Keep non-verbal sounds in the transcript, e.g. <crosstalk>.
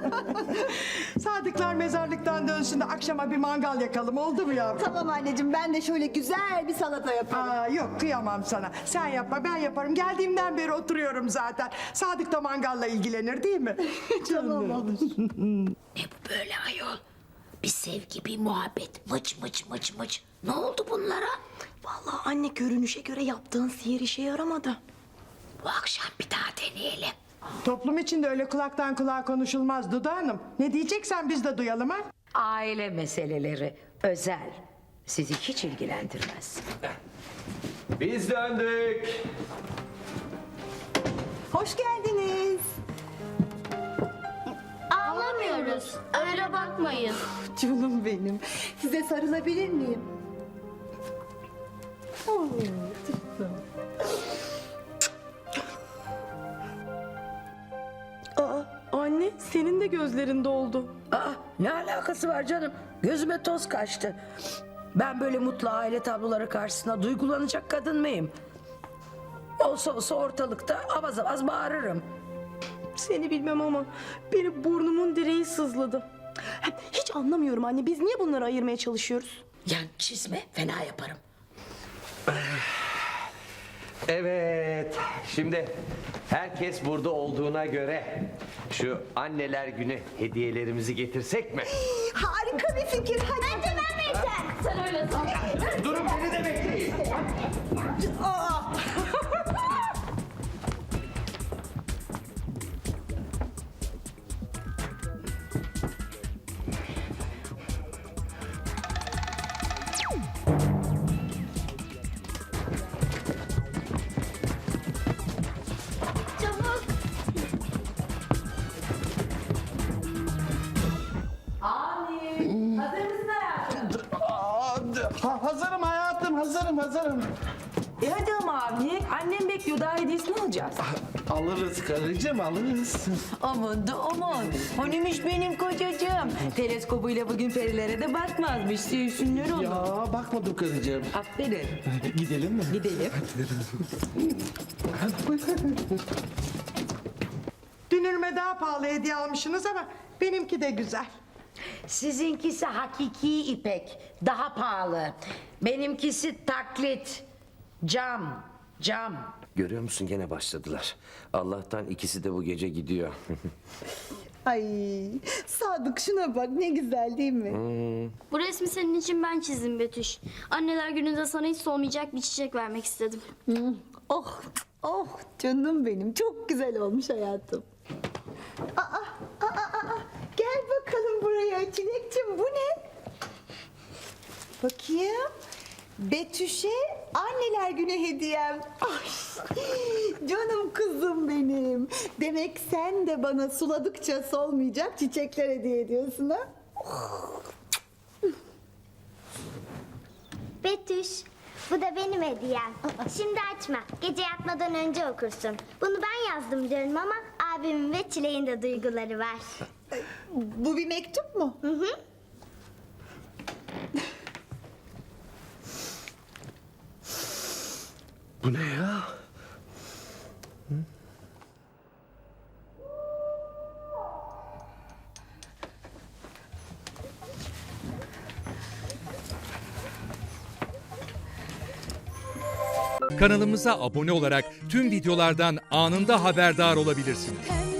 <laughs> Sadıklar mezarlıktan dönsün de akşama bir mangal yakalım oldu mu yavrum? Tamam anneciğim ben de şöyle güzel bir salata yaparım. Aa, yok kıyamam sana. Sen yapma ben yaparım. Geldiğimden beri oturuyorum zaten. Sadık da mangalla ilgilenir değil mi? <laughs> tamam olur. <laughs> Ne bu böyle ayol? Bir sevgi, bir muhabbet. Mıç mıç mıç mıç. Ne oldu bunlara? Vallahi anne görünüşe göre yaptığın sihir işe yaramadı. Bu akşam bir daha deneyelim. Toplum içinde öyle kulaktan kulağa konuşulmaz Duda Hanım. Ne diyeceksen biz de duyalım ha. Aile meseleleri özel. Sizi hiç ilgilendirmez. Biz döndük. Hoş geldiniz. Ağlamıyoruz. Öyle bakmayın. Canım benim. Size sarılabilir miyim? Oo, canım. Senin de gözlerin doldu. Aa, ne alakası var canım? Gözüme toz kaçtı. Ben böyle mutlu aile tabloları karşısında duygulanacak kadın mıyım? Olsa olsa ortalıkta avaz avaz bağırırım. Seni bilmem ama benim burnumun direği sızladı. Hiç anlamıyorum anne biz niye bunları ayırmaya çalışıyoruz? Yani çizme fena yaparım. Evet. Şimdi herkes burada olduğuna göre şu anneler günü hediyelerimizi getirsek mi? Harika bir fikir. Hadi. Bence ben vereceğim. Sen öyle san. Durun beni de bekleyin. Çabuk. Hazırım hayatım, hazırım, hazırım. E hadi ama abi annem bekliyor daha hediyesini alacağız. Alırız karıcığım, alırız. Aman da aman. Hanimiş benim kocacığım. Teleskobuyla bugün perilere de bakmazmış. Sevsinler onu. Ya bakmadım karıcığım. Aferin. <laughs> Gidelim mi? Gidelim. Dünürme daha pahalı hediye almışsınız ama benimki de güzel. Sizinkisi hakiki ipek, daha pahalı. Benimkisi taklit, cam, cam. Görüyor musun gene başladılar. Allah'tan ikisi de bu gece gidiyor. <laughs> Ay Sadık şuna bak ne güzel değil mi? Bu resmi senin için ben çizdim Betüş. Anneler gününde sana hiç solmayacak bir çiçek vermek istedim. Oh oh canım benim çok güzel olmuş hayatım. Aa. Buraya Çilekçim bu ne? Bakayım. Betüş'e anneler günü hediyem. Ay, canım kızım benim. Demek sen de bana suladıkça solmayacak çiçekler hediye ediyorsun ha? Betüş, bu da benim hediyem. Şimdi açma, gece yatmadan önce okursun. Bunu ben yazdım diyorum ama abimin ve Çilek'in de duyguları var. Bu bir mektup mu? Hı hı. bu ne ya? Kanalımıza abone olarak tüm videolardan anında haberdar olabilirsiniz.